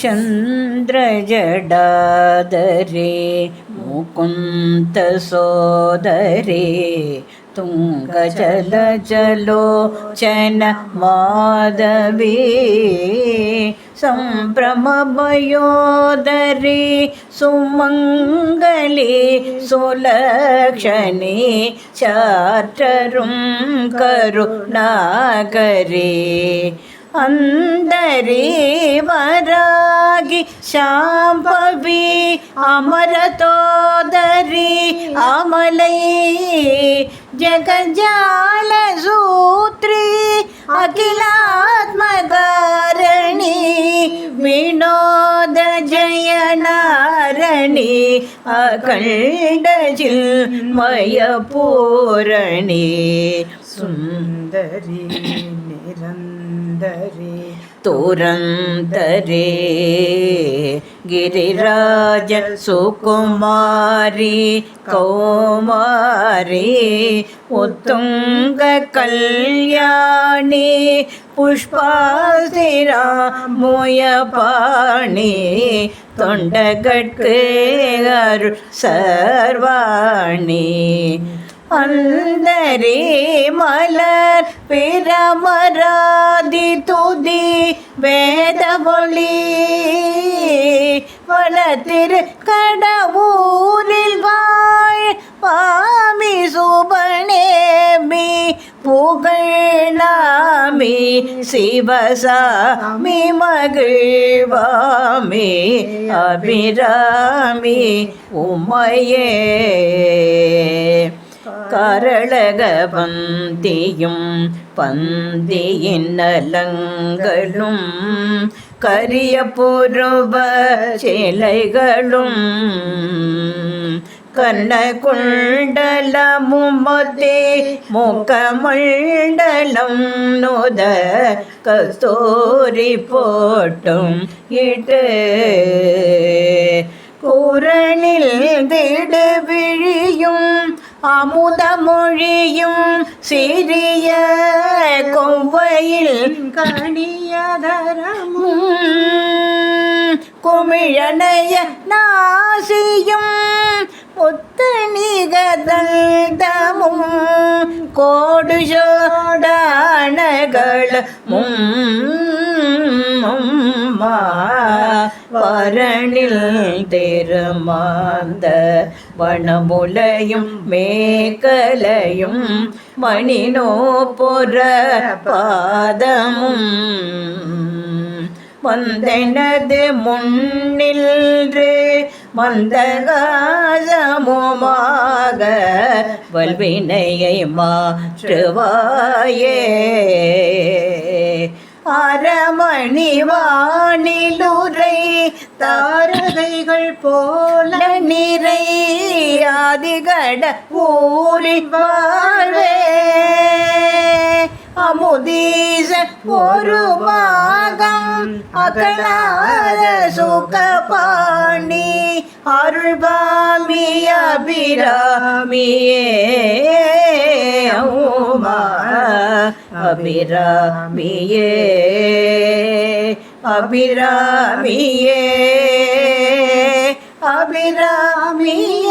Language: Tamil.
ಚಂದ್ರಜಡಾದರೆ ಮುಕುಂತ ಸೋದರೇ ತುಂಗ ಚಲ ಚಲೋ ಚನ ಮಾಧವಿ ಸಂಭ್ರಮ ಭಯೋದರಿ ಸುಮಂಗಲಿ ಸುಲಕ್ಷಣಿ ಚಾಟರುಂ ಕರುಣಾಕರಿ అందరి వర சாம்பவி அமரதோதரி அமலை ஜகஜால சூத்ரி அகிலாத்மகாரணி வினோத ஜயனாரணி அகண்டஜில் மயபூரணி சுந்தரி நிரந்தரி तुरन्तरे गिरिराज सुकुमारी कौमारी उत्तुङ्गकल्याणी पुष्पासिरा मुयपाणि தொண்டகட்கு அருள் சர்வாணி அந்தரே மலர் பிரமராதி துதி வேத ஒளி வளத்திரு கடவுரில் வாழ் பாமி சுபனேமி புகழாமி சிவசாமி மகிழ்வாமி. அபிராமி உமையே. கரளக பந்தியும் பந்தியின் நலங்களும் கரிய புருவ சிலைகளும் கண்ண குண்டலமும் மொத்தே முகமண்டலம் நுத கஸ்தூரி போட்டும் இட்டு கூரணில் திடு விழியும் அமுதமொழியும் சிறிய கொவ்வையில் கணியதரமும் குமிழனைய நாசியும் புத்தணிகதமும் கோடு பரணில் தெருமாந்த வனமுலையும் மேகலையும் மணினோ பொற பாதமும் வந்தனது முன்னில்று மந்தகாசமுமாக வல்வினையை மாற்றுவாயே. அரமணி வானிலுரை தாரகைகள் போல நிறை ஆதிகட ஊரில் வாழ்வே. அமுதீச ஒரு பாகம் அகலாத சுகபாணி அருள்பாமி அபிராமியே. உமா அபிராமியே அபிராமியே அபிராமியே